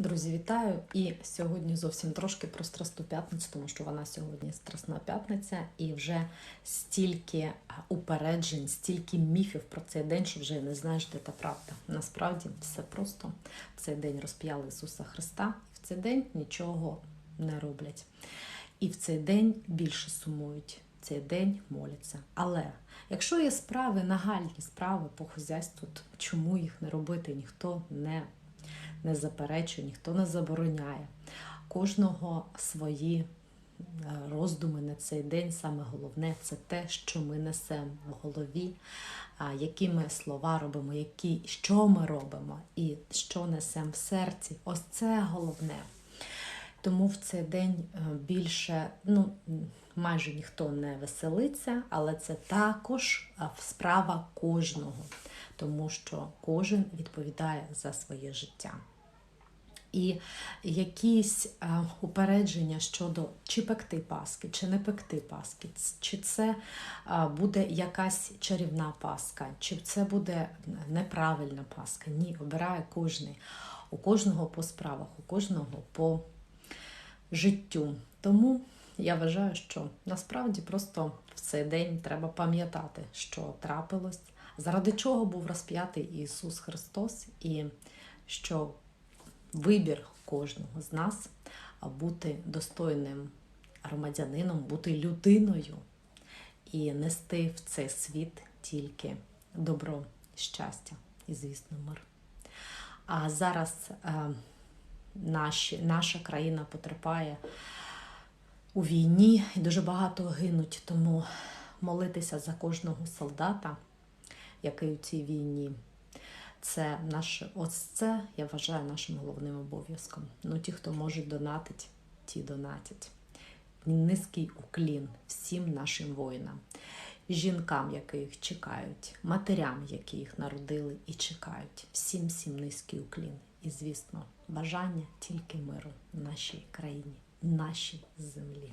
Друзі, вітаю! І сьогодні зовсім трошки про Страсту п'ятницю, тому що вона сьогодні Страсна п'ятниця, і вже стільки упереджень, стільки міфів про цей день, що вже не знаєш, де та правда. Насправді все просто в цей день розп'яли Ісуса Христа, в цей день нічого не роблять. І в цей день більше сумують. Цей день моляться. Але якщо є справи, нагальні справи по хазяйству, то чому їх не робити? Ніхто не не заперечує, ніхто не забороняє. Кожного свої е, роздуми на цей день. Саме головне це те, що ми несемо в голові, які ми слова робимо, які, що ми робимо і що несемо в серці. Ось це головне. Тому в цей день е, більше, ну, майже ніхто не веселиться, але це також справа кожного тому що кожен відповідає за своє життя. І якісь е, упередження щодо чи пекти паски, чи не пекти паски, чи це е, буде якась чарівна паска, чи це буде неправильна паска. Ні, обирає кожен. У кожного по справах, у кожного по життю. Тому я вважаю, що насправді просто в цей день треба пам'ятати, що трапилось заради чого був розп'ятий Ісус Христос, і що вибір кожного з нас бути достойним громадянином, бути людиною і нести в цей світ тільки добро, щастя і, звісно, мир. А зараз е, наші, наша країна потерпає у війні і дуже багато гинуть, тому молитися за кожного солдата який у цій війні. Це наше, ось це я вважаю нашим головним обов'язком. Ну, ті, хто може донатить, ті донатять. Низький уклін всім нашим воїнам, жінкам, які їх чекають, матерям, які їх народили і чекають. Всім всім низький уклін. І, звісно, бажання тільки миру в нашій країні, нашій землі.